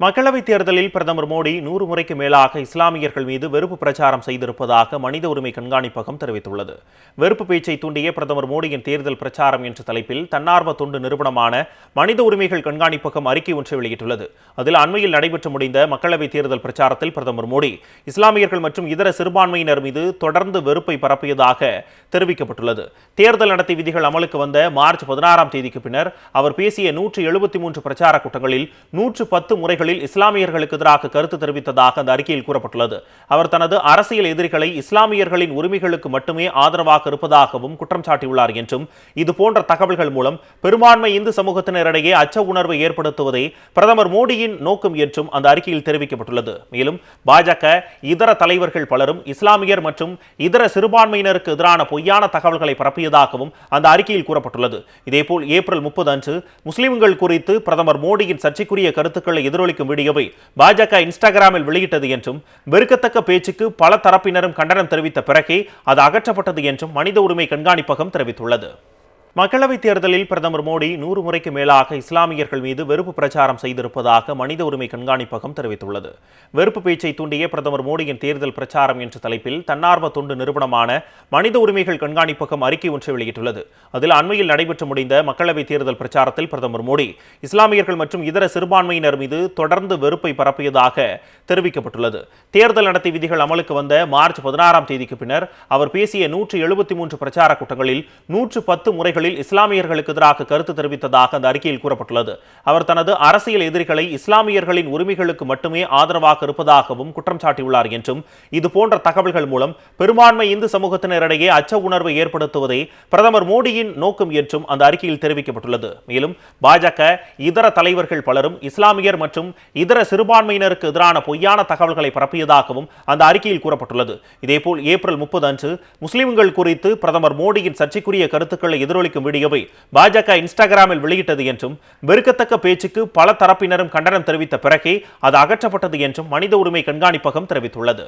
மக்களவைத் தேர்தலில் பிரதமர் மோடி நூறு முறைக்கு மேலாக இஸ்லாமியர்கள் மீது வெறுப்பு பிரச்சாரம் செய்திருப்பதாக மனித உரிமை கண்காணிப்பகம் தெரிவித்துள்ளது. வெறுப்பு பேச்சை தூண்டிய பிரதமர் மோடியின் தேர்தல் பிரச்சாரம் என்ற தலைப்பில் தன்னார்வ தொண்டு நிறுவனமான மனித உரிமைகள் கண்காணிப்பகம் அறிக்கை ஒன்றை வெளியிட்டுள்ளது. அதில் அண்மையில் நடைபெற்று முடிந்த மக்களவைத் தேர்தல் பிரச்சாரத்தில் பிரதமர் மோடி இஸ்லாமியர்கள் மற்றும் இதர சிறுபான்மையினர் மீது தொடர்ந்து வெறுப்பை பரப்பியதாக தெரிவிக்கப்பட்டுள்ளது. தேர்தல் நடத்தை விதிகள் அமலுக்கு வந்த மார்ச் பதினாறாம் தேதிக்கு பின்னர் அவர் பேசிய நூற்று எழுபத்தி மூன்று பிரச்சார கூட்டங்களில் நூற்று பத்து முறைகள் முறைகளில் இஸ்லாமியர்களுக்கு எதிராக கருத்து தெரிவித்ததாக அந்த அறிக்கையில் கூறப்பட்டுள்ளது. அவர் தனது அரசியல் எதிரிகளை இஸ்லாமியர்களின் உரிமைகளுக்கு மட்டுமே ஆதரவாக இருப்பதாகவும் குற்றம் சாட்டியுள்ளார் என்றும் இதுபோன்ற தகவல்கள் மூலம் பெரும்பான்மை இந்து சமூகத்தினரிடையே அச்ச உணர்வை ஏற்படுத்துவதே பிரதமர் மோடியின் நோக்கம் என்றும் அந்த அறிக்கையில் தெரிவிக்கப்பட்டுள்ளது. மேலும் பாஜக இதர தலைவர்கள் பலரும் இஸ்லாமியர் மற்றும் இதர சிறுபான்மையினருக்கு எதிரான பொய்யான தகவல்களை பரப்பியதாகவும் அந்த அறிக்கையில் கூறப்பட்டுள்ளது. இதேபோல் ஏப்ரல் முப்பது அன்று முஸ்லிம்கள் குறித்து பிரதமர் மோடியின் சர்ச்சைக்குரிய கருத்துக்களை எதிரொலி எதிரொலிக்கும் வீடியோவை பாஜக இன்ஸ்டாகிராமில் வெளியிட்டது என்றும் வெறுக்கத்தக்க பேச்சுக்கு பல தரப்பினரும் கண்டனம் தெரிவித்த பிறகே அது அகற்றப்பட்டது என்றும் மனித உரிமை கண்காணிப்பகம் தெரிவித்துள்ளது. மக்களவைத் தேர்தலில் பிரதமர் மோடி நூறு முறைக்கு மேலாக இஸ்லாமியர்கள் மீது வெறுப்பு பிரச்சாரம் செய்திருப்பதாக மனித உரிமை கண்காணிப்பகம் தெரிவித்துள்ளது. வெறுப்பு பேச்சை தூண்டிய பிரதமர் மோடியின் தேர்தல் பிரச்சாரம் என்ற தலைப்பில் தன்னார்வ தொண்டு நிறுவனமான மனித உரிமைகள் கண்காணிப்பகம் அறிக்கை ஒன்றை வெளியிட்டுள்ளது. அதில் அண்மையில் நடைபெற்று முடிந்த மக்களவைத் தேர்தல் பிரச்சாரத்தில் பிரதமர் மோடி இஸ்லாமியர்கள் மற்றும் இதர சிறுபான்மையினர் மீது தொடர்ந்து வெறுப்பை பரப்பியதாக தெரிவிக்கப்பட்டுள்ளது. தேர்தல் நடத்தை விதிகள் அமலுக்கு வந்த மார்ச் பதினாறாம் தேதிக்கு பின்னர் அவர் பேசிய நூற்று எழுபத்தி மூன்று பிரச்சார கூட்டங்களில் நூற்று பத்து முறைகளில் இஸ்லாமியர்களுக்கு எதிராக கருத்து தெரிவித்ததாக அந்த அறிக்கையில் கூறப்பட்டுள்ளது. அவர் தனது அரசியல் எதிரிகளை இஸ்லாமியர்களின் உரிமைகளுக்கு மட்டுமே ஆதரவாக இருப்பதாகவும் குற்றம் சாட்டியுள்ளார் என்றும் இதுபோன்ற தகவல்கள் மூலம் பெரும்பான்மை இந்து சமூகத்தினரிடையே அச்ச உணர்வை ஏற்படுத்துவதே பிரதமர் மோடியின் நோக்கம் என்றும் அந்த அறிக்கையில் தெரிவிக்கப்பட்டுள்ளது. மேலும் பாஜக இதர தலைவர்கள் பலரும் இஸ்லாமியர் மற்றும் இதர சிறுபான்மையினருக்கு எதிரான பொய்யான தகவல்களை பரப்பியதாகவும் அந்த அறிக்கையில் கூறப்பட்டுள்ளது. இதேபோல் ஏப்ரல் முப்பது அன்று முஸ்லிம்கள் குறித்து பிரதமர் மோடியின் சர்ச்சைக்குரிய கருத்துக்களை எதிரொலிக்க எதிரொலிக்கும் வீடியோவை பாஜக இன்ஸ்டாகிராமில் வெளியிட்டது என்றும் வெறுக்கத்தக்க பேச்சுக்கு பல தரப்பினரும் கண்டனம் தெரிவித்த பிறகே அது அகற்றப்பட்டது என்றும் மனித உரிமை கண்காணிப்பகம் தெரிவித்துள்ளது.